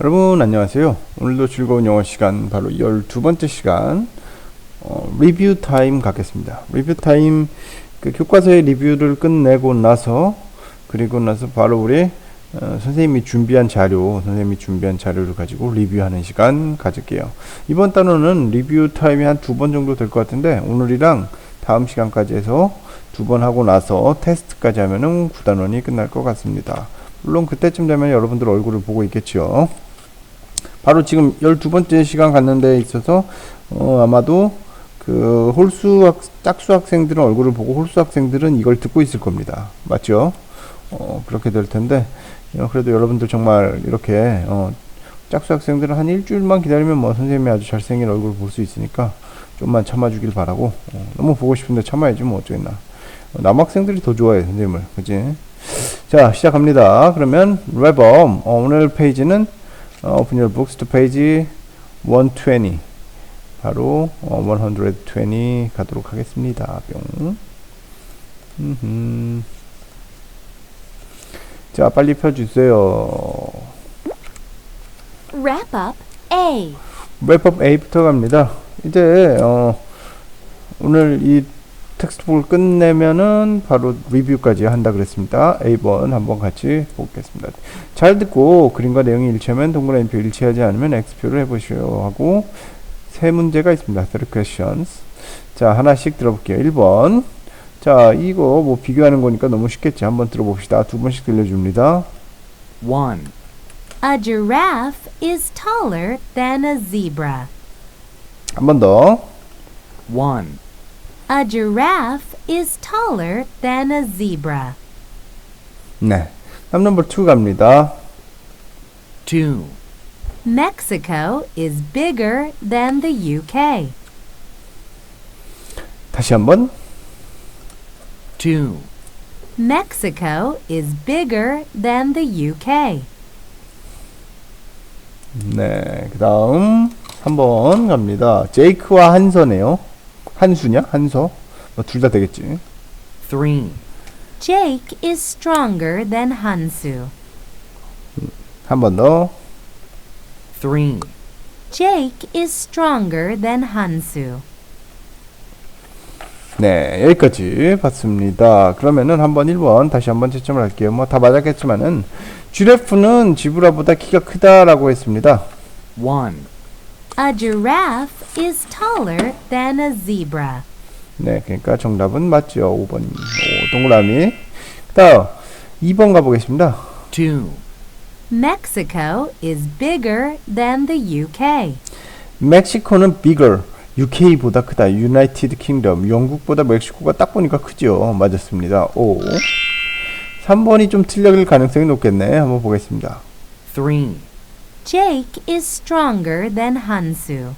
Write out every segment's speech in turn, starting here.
여러분 안녕하세요. 오늘도 즐거운 영어 시간 바로 12번째 시간 어, 리뷰 타임 갖겠습니다. 리뷰 타임 그 교과서의 리뷰를 끝내고 나서 그리고 나서 바로 우리 어, 선생님이 준비한 자료, 선생님이 준비한 자료를 가지고 리뷰하는 시간 가질게요. 이번 단어는 리뷰 타임이 한 두 번 정도 될 것 같은데 오늘이랑 다음 시간까지 해서 두 번 하고 나서 테스트까지 하면은 9단원이 끝날 것 같습니다. 물론 그때쯤 되면 여러분들 얼굴을 보고 있겠죠. 바로 지금 12번째 시간 갖는 데 있어서 어, 아마도 그 홀수 학, 짝수 학생들은 얼굴을 보고 홀수 학생들은 이걸 듣고 있을 겁니다. 맞죠? 어, 그렇게 될 텐데 어, 그래도 여러분들 정말 이렇게 어, 짝수 학생들은 한 일주일만 기다리면 뭐 선생님이 아주 잘생긴 얼굴 볼 수 있으니까 좀만 참아주길 바라고 어, 너무 보고 싶은데 참아야지 뭐 어쩌겠나. 어, 남학생들이 더 좋아해 선생님을. 그지 자 시작합니다. 그러면 랩업 어, 오늘 페이지는 어, Open your books to page 120 바로 어, 120 가도록 하겠습니다 뿅 음흠. 자 빨리 펴주세요 Wrap up A. 웹업 A부터 갑니다. 이제 어, 오늘 이 텍스트북을 끝내면은 바로 리뷰까지 한다 그랬습니다. A번 한번 같이 보겠습니다. 잘 듣고 그림과 내용이 일치하면 동그라미 표 일치하지 않으면 X표를 해보시오 하고 세 문제가 있습니다. Three questions. 자 하나씩 들어볼게요. 1번. 자 이거 뭐 비교하는 거니까 너무 쉽겠지. 한번 들어봅시다. 두 번씩 들려줍니다. 1. A giraffe is taller than a zebra. 한 번 더. 1. A giraffe is taller than a zebra. 네. 다음 넘버 2 갑니다. 2. Mexico is bigger than the UK. 다시 한번. 2. Mexico is bigger than the UK. 네, 그 다음 3번 갑니다. 제이크와 한서네요. 한수냐? 한서? 뭐둘다 되겠지. 3. Jake is stronger than Hansu. 한 번 더. 3. Jake is stronger than Hansu. 네, 여기까지 봤습니다. 그러면은 한번 1번 다시 한번 채점을 할게요. 뭐 다 맞았겠지만은 쥐레프는 지브라보다 키가 크다라고 했습니다. 1. A giraffe is taller than a zebra. 네, 그러니까 정답은 맞죠. 5번. 오, 동그라미. 그 다음 2번 가보겠습니다. 2. Mexico is bigger than the UK. 멕시코는 bigger, UK보다 크다. United Kingdom, 영국보다 멕시코가 딱 보니까 크죠. 맞았습니다. 오. 3번이 좀 틀릴 가능성이 높겠네. 한번 보겠습니다. 3. Jake is stronger than Hansu.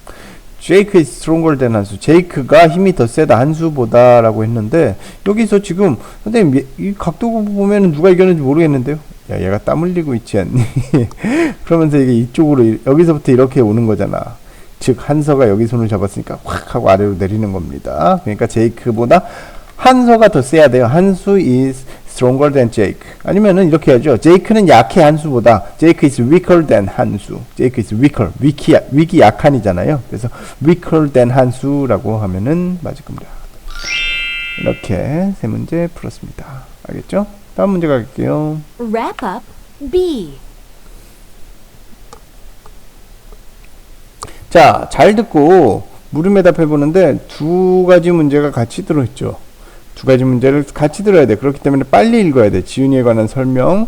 제이크 is stronger than 한수. 제이크가 힘이 더 세다 한수보다라고 했는데 여기서 지금 선생님 이- 이 각도 보면은 누가 이겼는지 모르겠는데요. 야 얘가 땀 흘리고 있지 않니? 그러면서 이게 이쪽으로 이- 여기서부터 이렇게 오는 거잖아. 즉 한서가 여기 손을 잡았으니까 확 하고 아래로 내리는 겁니다. 그러니까 제이크보다 한서가 더 세야 돼요. 한수 is stronger than Jake. 아니면은 이렇게 하죠. 제이크는 약해 한수보다. Jake is weaker than 한수. Jake is weaker. 위키 위기 약한이잖아요. 그래서 weaker than 한수라고 하면은 맞을 겁니다. 이렇게 세 문제 풀었습니다. 알겠죠? 다음 문제 갈게요. Wrap up B. 자, 잘 듣고 물음에 답해 보는데 두 가지 문제가 같이 들어있죠. 두 가지 문제를 같이 들어야 돼. 그렇기 때문에 빨리 읽어야 돼. 지훈이에 관한 설명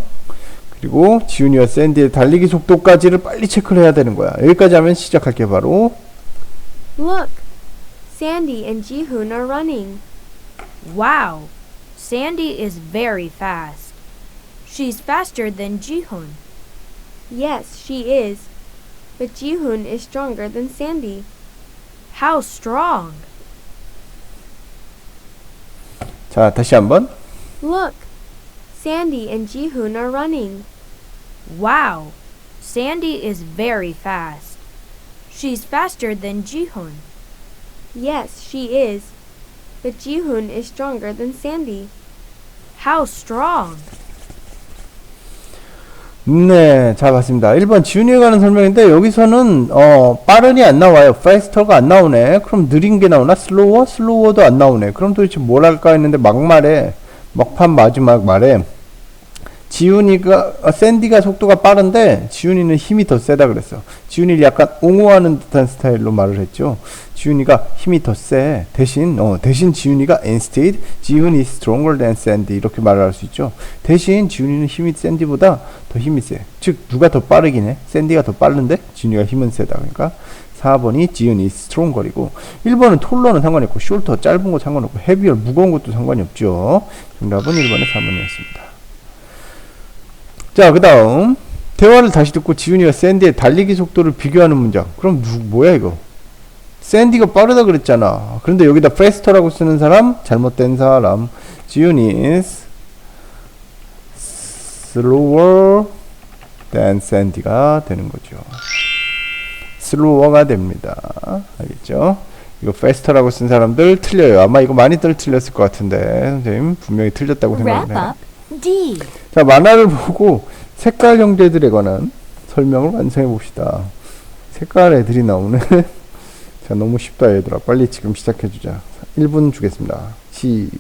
그리고 지훈이와 샌디의 달리기 속도까지를 빨리 체크를 해야 되는 거야. 여기까지 하면 시작할게 바로. Look, Sandy and Jihoon are running. Wow, Sandy is very fast. She's faster than Jihoon. Yes, she is. But Jihoon is stronger than Sandy. How strong? 자, 다시 한번. Look, Sandy and Jihoon are running. Wow, Sandy is very fast. She's faster than Jihoon. Yes, she is. But Jihoon is stronger than Sandy. How strong? 네, 잘 봤습니다. 1번 지훈이에 관한 설명인데 여기서는 어 빠른이 안 나와요. faster가 안 나오네. 그럼 느린 게 나오나? slower? slower도 안 나오네. 그럼 도대체 뭘 할까 했는데 막말에 막판 마지막 말에 지훈이가 어, 샌디가 속도가 빠른데 지훈이는 힘이 더 세다 그랬어. 지훈이를 약간 옹호하는 듯한 스타일로 말을 했죠. 지훈이가 힘이 더 세. 대신 어 대신 지훈이가 instead 지훈이 stronger than Sandy 이렇게 말을 할수 있죠. 대신 지훈이는 힘이 샌디보다 더 힘이 세. 즉 누가 더 빠르긴 해. 샌디가 더 빠른데 지훈이가 힘은 세다. 그러니까 4번이 지훈이 is stronger이고 1번은 톨러는 상관이 없고 shorter 짧은 거 상관없고 heavier 무거운 것도 상관이 없죠. 정답은 1번의 3번이었습니다. 자, 그 다음. 대화를 다시 듣고 지훈이가 샌디의 달리기 속도를 비교하는 문장. 그럼 누, 뭐야, 이거? 샌디가 빠르다 그랬잖아. 그런데 여기다 faster라고 쓰는 사람, 잘못된 사람. 지훈이 is slower than 샌디가 되는 거죠. slower가 됩니다. 알겠죠? 이거 faster라고 쓴 사람들 틀려요. 아마 이거 많이들 틀렸을 것 같은데, 선생님 분명히 틀렸다고 Wrap 생각을 해요. up D. 자, 만화를 보고 색깔 형제들에 관한 설명을 완성해 봅시다. 색깔 애들이 나오네. 자, 너무 쉽다, 얘들아. 빨리 지금 시작해 주자. 1분 주겠습니다. 시작.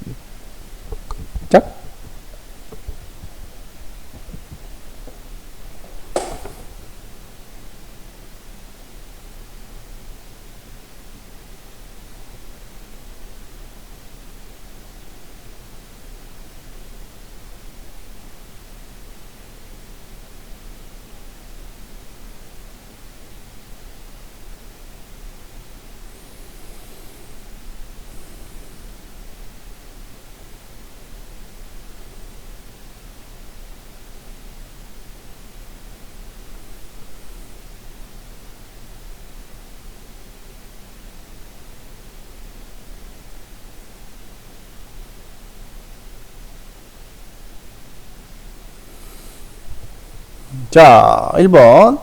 자, 1번.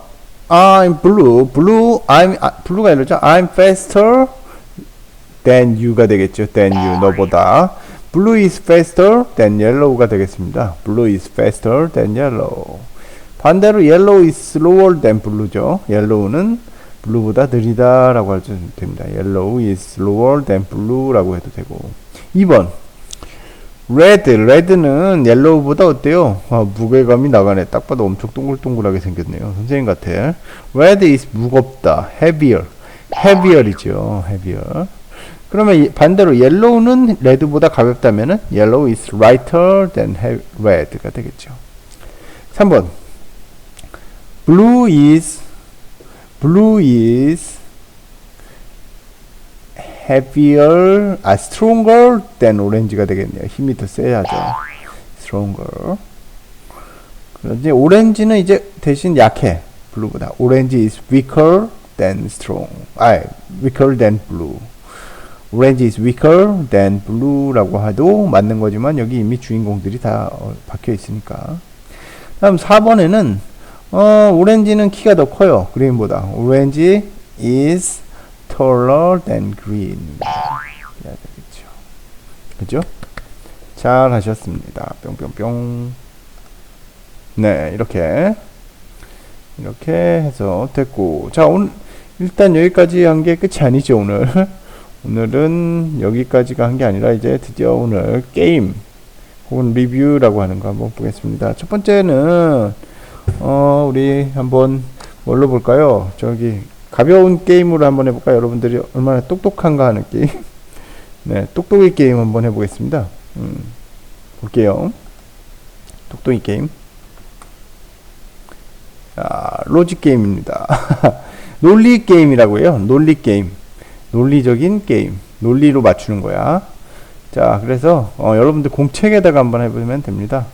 I'm blue. blue, I'm, 아, blue가 이러죠? I'm faster than you가 되겠죠. than you, 너보다. blue is faster than yellow가 되겠습니다. blue is faster than yellow. 반대로 yellow is slower than blue죠. yellow는 blue보다 느리다라고 해도 됩니다. yellow is slower than blue라고 해도 되고. 2번. 레드, 레드는 옐로우보다 어때요? 아, 무게감이 나가네. 딱 봐도 엄청 동글동글하게 생겼네요. 선생님 같아. 레드 is 무겁다. heavier. heavier이죠. heavier. 그러면 이- 반대로 옐로우는 레드보다 가볍다면은 yellow is lighter than red가 되겠죠. 3번. blue is blue is heavier, 아, stronger than orange가 되겠네요. 힘이 더 세야죠. stronger. 그런데 오렌지는 이제 대신 약해. 블루보다. 오렌지 is weaker than strong. 아, weaker than blue. 오렌지 is weaker than blue라고 해도 맞는 거지만 여기 이미 주인공들이 다 어, 박혀 있으니까. 다음 4번에는 어, 오렌지는 키가 더 커요. 그린보다. 오렌지 is taller than green. 해야 되겠죠. 그죠? 잘 하셨습니다. 뿅뿅뿅. 네, 이렇게. 이렇게 해서 됐고. 자, 오늘, 일단 여기까지 한 게 끝이 아니죠, 오늘. 오늘은 여기까지가 한 게 아니라 이제 드디어 오늘 게임 혹은 리뷰라고 하는 거 한번 보겠습니다. 첫 번째는, 어, 우리 한번 뭘로 볼까요? 저기, 가벼운 게임으로 한번 해볼까요? 여러분들이 얼마나 똑똑한가 하는 게임. 네, 똑똑이 게임 한번 해보겠습니다. 음, 볼게요. 똑똑이 게임. 자, 로직 게임입니다. 논리 게임이라고 해요. 논리 게임. 논리적인 게임. 논리로 맞추는 거야. 자, 그래서 어, 여러분들 공책에다가 한번 해보면 됩니다.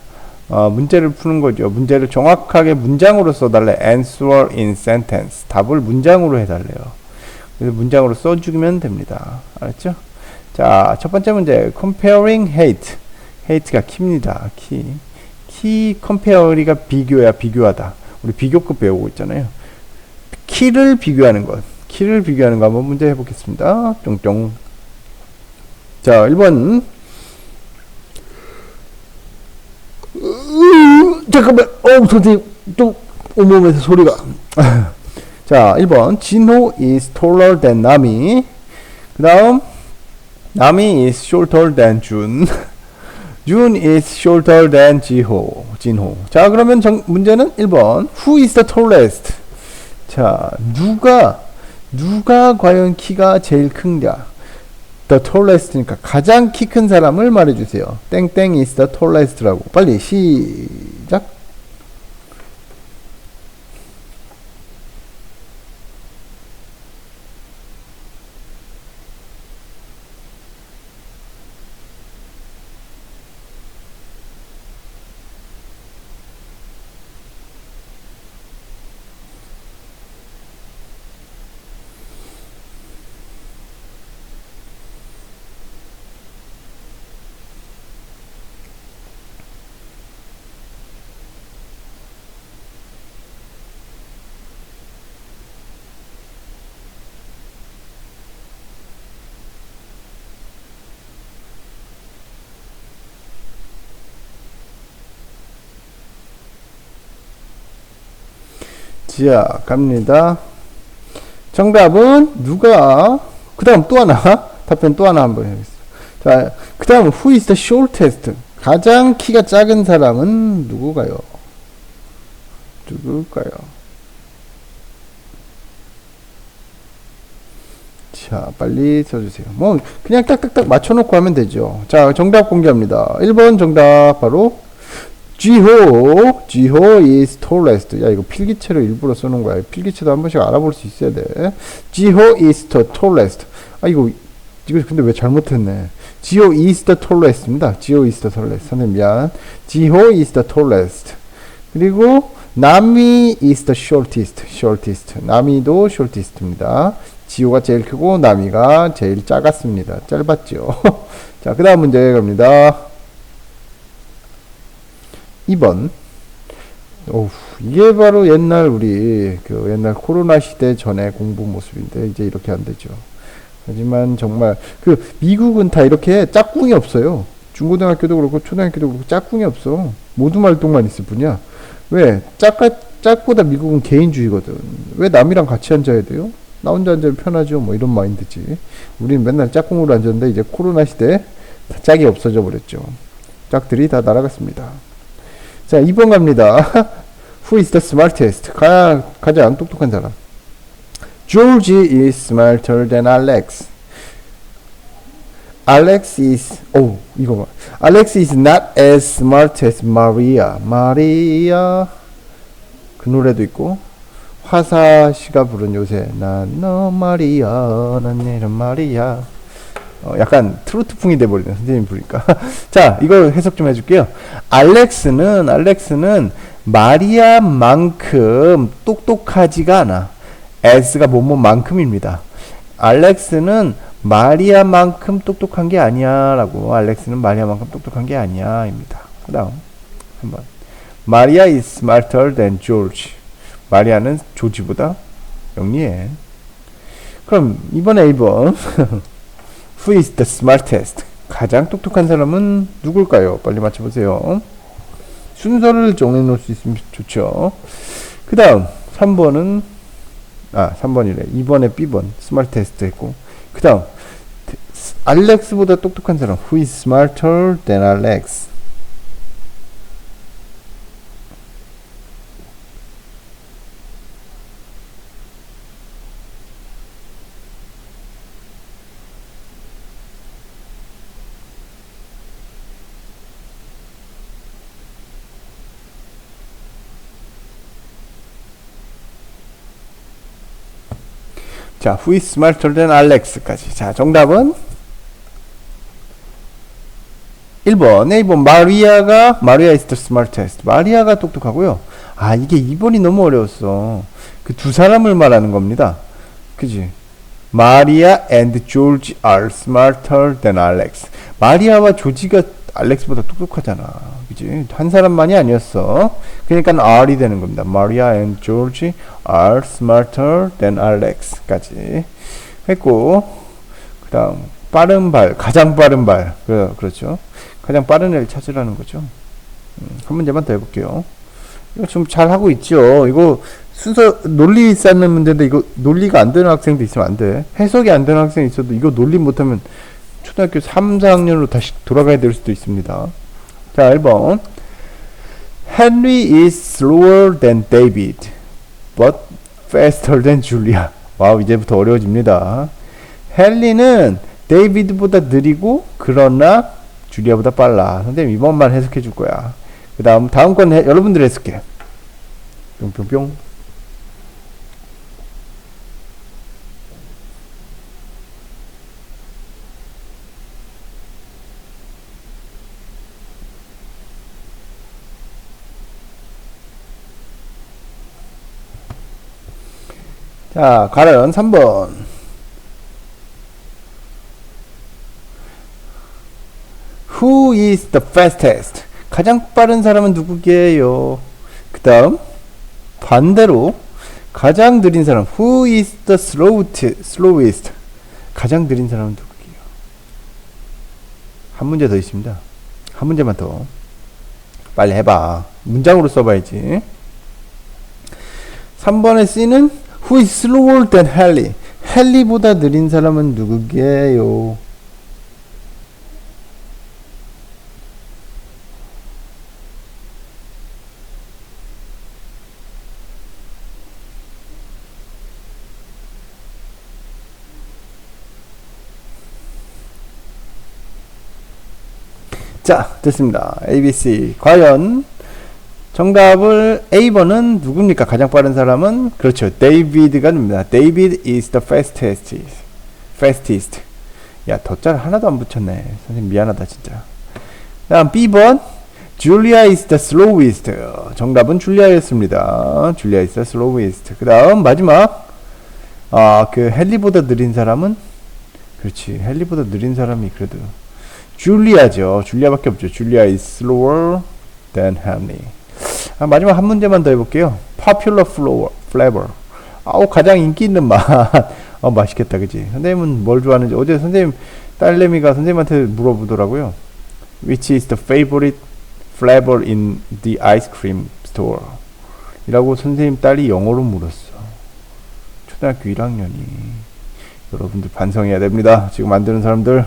어, 문제를 푸는 거죠. 문제를 정확하게 문장으로 써달래. Answer in sentence. 답을 문장으로 해달래요. 그래서 문장으로 써주면 됩니다. 알았죠? 자, 첫 번째 문제. Comparing hate. hate가 키입니다. 키. 키, compare이가 비교야, 비교하다. 우리 비교급 배우고 있잖아요. 키를 비교하는 것. 키를 비교하는 거 한번 문제 해보겠습니다. 쫑쫑. 자, 1번. 잠깐만, 어, 선생님, 또 온몸에서 소리가. 자, 1번. 진호 is taller than 나미. 그 다음, 나미 is shorter than 준. 준 is shorter than 지호. 진호. 자, 그러면 정, 문제는 1번. Who is the tallest? 자, 누가, 누가 과연 키가 제일 큰가? The tallest니까 가장 키 큰 사람을 말해주세요. 땡땡 is the tallest라고. 빨리 시작. 자, 갑니다. 정답은 누가? 그 다음 또 하나. 답변 또 하나 한번 해보겠습니다. 자, 그 다음 who is the shortest? 가장 키가 작은 사람은 누구가요? 누굴까요? 자, 빨리 써주세요. 뭐, 그냥 딱딱딱 맞춰놓고 하면 되죠. 자, 정답 공개합니다. 1번 정답 바로 지호, 지호 is tallest. 야, 이거 필기체로 일부러 써놓은 거야. 필기체도 한 번씩 알아볼 수 있어야 돼. 지호 is the tallest. 아, 이거, 이거 근데 왜 잘못했네. 지호 is the tallest입니다. 지호 is the tallest. 선생님, 미안. 지호 is the tallest. 그리고, 나미 is the shortest. shortest. 나미도 shortest입니다. 지호가 제일 크고, 나미가 제일 작았습니다. 짧았죠. 자, 그 다음 문제 갑니다. 2번. 오, 이게 바로 옛날 우리 그 옛날 코로나 시대 전에 공부 모습인데 이제 이렇게 안 되죠. 하지만 정말 그 미국은 다 이렇게 짝꿍이 없어요. 중고등학교도 그렇고 초등학교도 그렇고 짝꿍이 없어. 모두 말동만 있을 뿐이야. 왜? 짝가 짝보다 미국은 개인주의거든. 왜 남이랑 같이 앉아야 돼요? 나 혼자 앉으면 편하죠. 뭐 이런 마인드지. 우리는 맨날 짝꿍으로 앉았는데 이제 코로나 시대에 다 짝이 없어져 버렸죠. 짝들이 다 날아갔습니다. 자, 2번 갑니다. Who is the smartest? 가장, 가장 똑똑한 사람. George is smarter than Alex. Alex is, 오, 이거 봐. Alex is not as smart as Maria. Maria. 그 노래도 있고, 화사 씨가 부른 요새, 난 너 마리아, 난 이름 마리아. 어, 약간 트로트풍이 돼버리네 선생님 부르니까. 자 이거 해석 좀 해줄게요. 알렉스는 알렉스는 마리아만큼 똑똑하지가 않아. As가 뭐뭐만큼입니다. 알렉스는 마리아만큼 똑똑한 게 아니야 라고. 알렉스는 마리아만큼 똑똑한 게 아니야 입니다. 그 다음 한번. 마리아 is smarter than George. 마리아는 조지보다 영리해. 그럼 이번에 1번 Who is the smartest? 가장 똑똑한 사람은 누굴까요? 빨리 맞춰보세요. 순서를 정해놓을 수 있으면 좋죠. 그 다음 3번은 아 3번이래. 2번에 B번 smartest 했고 그 다음 알렉스보다 똑똑한 사람 Who is smarter than Alex? 자, who is smarter than Alex까지. 자, 정답은 1번. 네, 1번. 마리아가 마리아 is the smartest. 마리아가 똑똑하고요. 아, 이게 2번이 너무 어려웠어. 그 두 사람을 말하는 겁니다. 그지? 마리아 and George are smarter than Alex. 마리아와 조지가 알렉스보다 똑똑하잖아. 그지? 한 사람만이 아니었어. 그러니까 R이 되는 겁니다. Maria and George are smarter than Alex까지 했고, 그 다음, 빠른 발, 가장 빠른 발. 그, 그렇죠. 가장 빠른 애를 찾으라는 거죠. 음, 한 문제만 더 해볼게요. 이거 좀 잘 하고 있죠. 이거 순서 논리 쌓는 문제인데 이거 논리가 안 되는 학생도 있으면 안 돼. 해석이 안 되는 학생이 있어도 이거 논리 못하면 초등학교 3, 4학년으로 다시 돌아가야 될 수도 있습니다. 자, 1번. Henry is slower than David, but faster than Julia. 와우, 이제부터 어려워집니다. 헨리는 데이비드보다 느리고 그러나 줄리아보다 빨라. 선생님 이번만 해석해 줄 거야. 그 다음 다음 건 해, 여러분들 해석해. 뿅뿅뿅. 자, 가른 3번. Who is the fastest? 가장 빠른 사람은 누구게요? 그 다음 반대로 가장 느린 사람 Who is the slowest? slowest? 가장 느린 사람은 누구게요? 한 문제 더 있습니다. 한 문제만 더. 빨리 해봐. 문장으로 써봐야지. 3번의 C는 Who is slower than Hallie? 헨리보다 느린 사람은 누구게요? 자, 됐습니다. ABC. 과연 정답을 A번은 누굽니까? 가장 빠른 사람은 그렇죠. 데이비드가 됩니다. David is the fastest. fastest. 야, 덧자를 하나도 안 붙였네. 선생님 미안하다 진짜. 다음 B번 Julia is the slowest. 정답은 줄리아였습니다. Julia is the slowest. 그 다음 마지막 아, 그 헨리보다 느린 사람은 그렇지. 헨리보다 느린 사람이 그래도 줄리아죠. 줄리아밖에 없죠. 줄리아 is slower than Henry. 아, 마지막 한 문제만 더 해볼게요. Popular flavor. 아우 가장 인기 있는 맛. 어 맛있겠다, 그지? 선생님은 뭘 좋아하는지 어제 선생님 딸내미가 선생님한테 물어보더라고요. Which is the favorite flavor in the ice cream store? 이라고 선생님 딸이 영어로 물었어. 초등학교 1학년이. 여러분들 반성해야 됩니다. 지금 만드는 사람들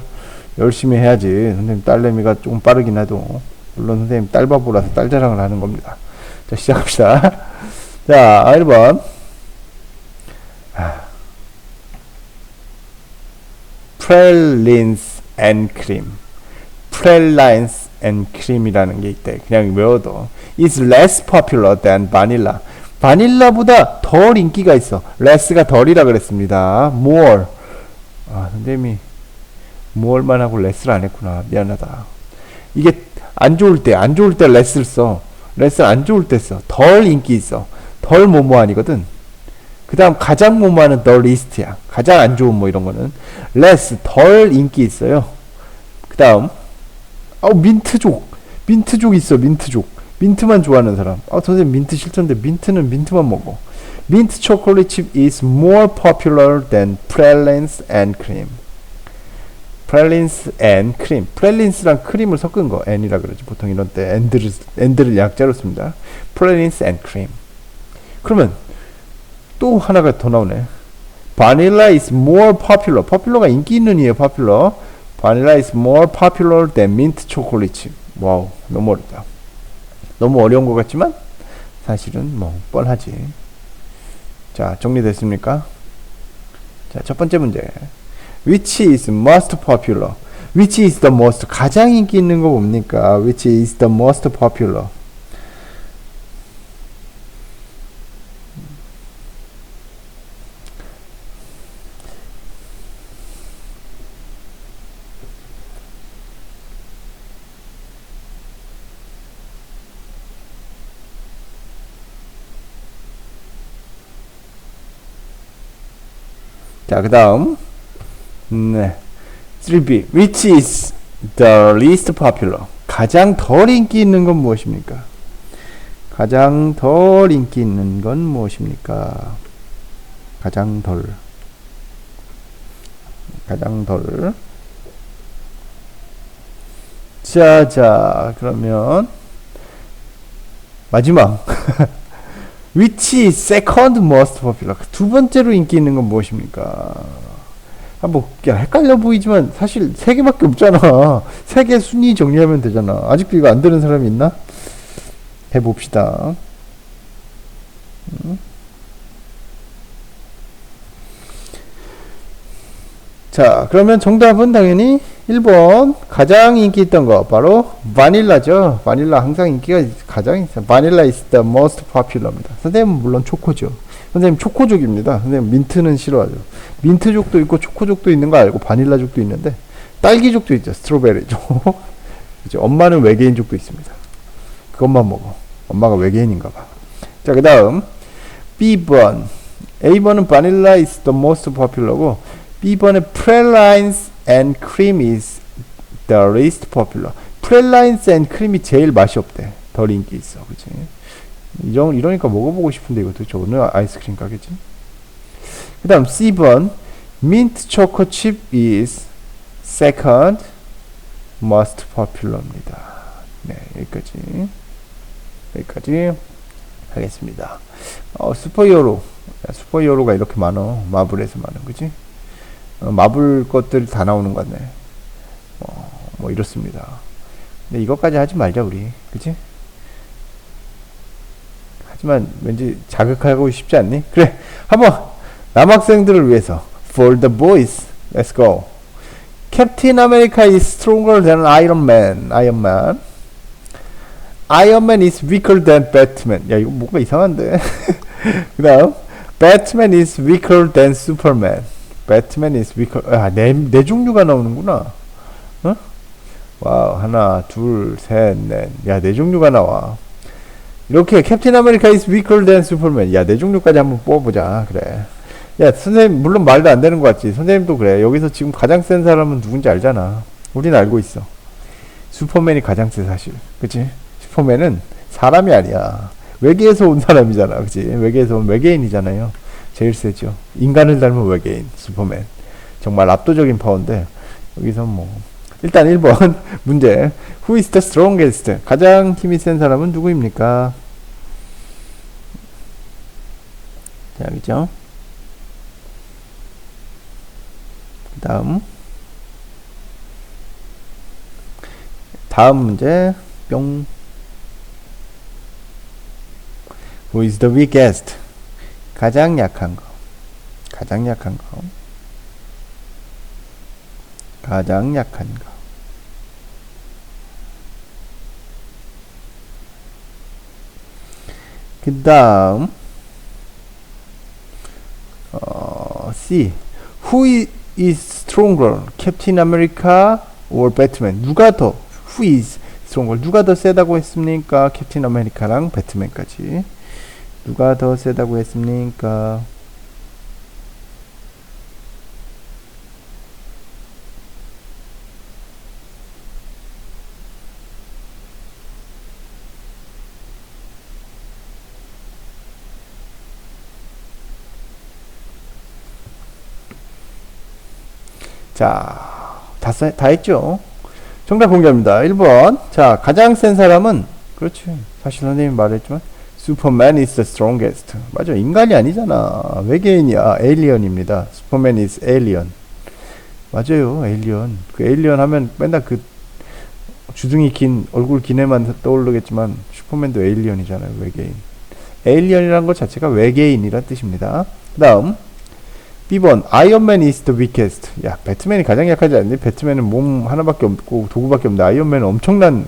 열심히 해야지. 선생님 딸내미가 조금 빠르긴 해도 물론 선생님 딸바보라서 딸 자랑을 하는 겁니다. 자 시작합시다. 자 1번 pralines and cream pralines and cream이라는 게 있대. 그냥 외워도 is less popular than vanilla. 바닐라보다 덜 인기가 있어. less가 덜이라 그랬습니다. more. 아, 선생님이 more만 하고 less를 안 했구나. 미안하다. 이게 안 좋을 때, 안 좋을 때 less를 써. Less 안 좋을 때 써. 덜 인기 있어. 덜 뭐뭐하니거든. 그 다음 가장 뭐뭐하는 the least야. 가장 안 좋은 뭐 이런 거는. less, 덜 인기 있어요. 그 다음 아우 민트족. 민트족 있어. 민트족. 민트만 좋아하는 사람. 아 선생님 민트 싫던데 민트는 민트만 먹어. 민트 초콜릿 칩 is more popular than pralines and cream. Pralines and cream. pralines랑 크림을 섞은 거 and이라 그러지. 보통 이런 때 and를 and를 약자로 씁니다. pralines and cream. 그러면 또 하나가 더 나오네. vanilla is more popular. popular가 인기 있는 이에요. popular. vanilla is more popular than mint chocolate. 와우, 너무 어렵다. 너무 어려운 것 같지만 사실은 뭐 뻔하지. 자, 정리됐습니까? 자, 첫 번째 문제. Which is most popular? Which is the most 가장 인기 있는 거 뭡니까? Which is the most popular? 자, 그 다음 네. 3B. Which is the least popular? 가장 덜 인기 있는 건 무엇입니까? 가장 덜 인기 있는 건 무엇입니까? 가장 덜. 가장 덜. 자, 자, 그러면 마지막. Which is second most popular? 두 번째로 인기 있는 건 무엇입니까? 아, 뭐, 야, 헷갈려 보이지만 사실 세 개밖에 없잖아. 세 개 순위 정리하면 되잖아. 아직도 이거 안 되는 사람이 있나? 해봅시다. 음. 자, 그러면 정답은 당연히 1번 가장 인기 있던 거 바로 바닐라죠. 바닐라 항상 인기가 가장 있어요. 바닐라 is the most popular입니다. 선생님은 물론 초코죠. 선생님 초코족입니다. 선생님 민트는 싫어하죠. 민트족도 있고 초코족도 있는 거 알고 바닐라족도 있는데 딸기족도 있죠. 스트로베리족. 이제 엄마는 외계인족도 있습니다. 그것만 먹어. 엄마가 외계인인가 봐. 자, 그 다음 B번 A번은 바닐라 is the most popular고 B번에 pralines and cream is the least popular. pralines and cream이 제일 맛이 없대. 덜 인기 있어. 그치? 이런, 이러니까 먹어보고 싶은데 이거 도대체 어느 아이스크림 가겠지? 그 다음 C번 mint choco chip is second most popular입니다. 네, 여기까지. 여기까지 하겠습니다. 어, 슈퍼히어로. 야, 슈퍼히어로가 이렇게 많어. 마블에서 많은, 그지? 어, 마블 것들 다 나오는 것 같네. 어, 뭐 이렇습니다. 근데 이것까지 하지 말자 우리, 그치? 하지만 왠지 자극하고 싶지 않니? 그래, 한번 남학생들을 위해서 for the boys, let's go. Captain America is stronger than Iron Man. Iron Man. Iron Man is weaker than Batman. 야 이거 뭔가 이상한데. 그 다음 Batman is weaker than Superman. Batman is weaker. 아네 네 종류가 나오는구나. 어? 와우 하나 둘셋 넷. 야네 종류가 나와. 이렇게 캡틴 아메리카 is weaker than Superman. 야네 종류까지 한번 뽑아보자. 그래. 야 선생님 물론 말도 안 되는 것 같지. 선생님도 그래. 여기서 지금 가장 센 사람은 누군지 알잖아. 우린 알고 있어. 슈퍼맨이 가장 세 사실. 그치? 슈퍼맨은 사람이 아니야. 외계에서 온 사람이잖아. 그치? 외계에서 온 외계인이잖아요. 제일 세죠. 인간을 닮은 외계인, 슈퍼맨. 정말 압도적인 파워인데, 여기서 뭐. 일단 1번 문제. Who is the strongest? 가장 힘이 센 사람은 누구입니까? 자, 그죠? 그 다음. 다음 문제. 뿅. Who is the weakest? 가장 약한 거. 가장 약한 거. 가장 약한 거. 그 다음, 어, C. Who i- is stronger? Captain America or Batman? 누가 더, who is stronger? 누가 더 세다고 했습니까? 캡틴 아메리카랑 배트맨까지. 누가 더 세다고 했습니까? 자, 다, 써- 다 했죠? 정답 공개합니다. 1번. 자, 가장 센 사람은, 그렇지. 사실 선생님이 말했지만, 슈퍼맨 is the strongest. 맞아. 인간이 아니잖아. 외계인이야. 에일리언입니다. 슈퍼맨 is alien. 맞아요. 에일리언. 그 에일리언 하면 맨날 그 주둥이 긴, 얼굴 긴 애만 떠오르겠지만, 슈퍼맨도 에일리언이잖아요. 외계인. 에일리언이라는 것 자체가 외계인이란 뜻입니다. 그 다음. B번 아이언맨 is the weakest. 야, 배트맨이 가장 약하지 않니? 배트맨은 몸 하나밖에 없고 도구밖에 없는데 아이언맨은 엄청난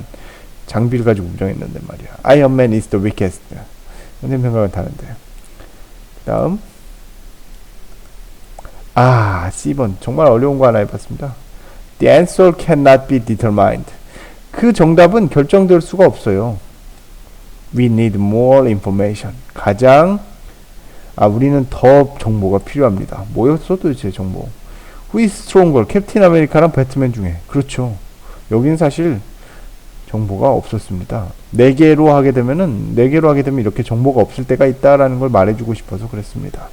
장비를 가지고 운영했는데 말이야. 아이언맨 is the weakest. 선생님 생각은 다른데. 다음. 아, C번. 정말 어려운 거 하나 해봤습니다. The answer cannot be determined. 그 정답은 결정될 수가 없어요. We need more information. 가장 아, 우리는 더 정보가 필요합니다. 뭐였어 도대체 정보? Is stronger? 캡틴 아메리카랑 배트맨 중에. 그렇죠. 여기는 사실 정보가 없었습니다. 네 개로 하게 되면은 네 개로 하게 되면 이렇게 정보가 없을 때가 있다라는 걸 말해주고 싶어서 그랬습니다.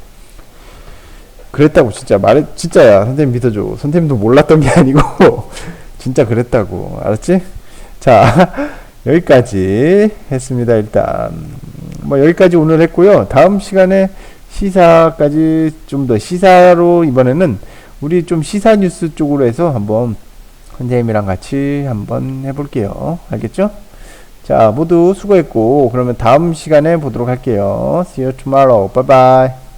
그랬다고 진짜 말해 진짜야 선생님 믿어줘. 선생님도 몰랐던 게 아니고 진짜 그랬다고 알았지? 자 여기까지 했습니다. 일단 뭐 여기까지 오늘 했고요. 다음 시간에 시사까지 좀 더 시사로 이번에는 우리 좀 시사 뉴스 쪽으로 해서 한번 선생님이랑 같이 한번 해볼게요. 알겠죠? 자, 모두 수고했고 그러면 다음 시간에 보도록 할게요. See you tomorrow. Bye bye.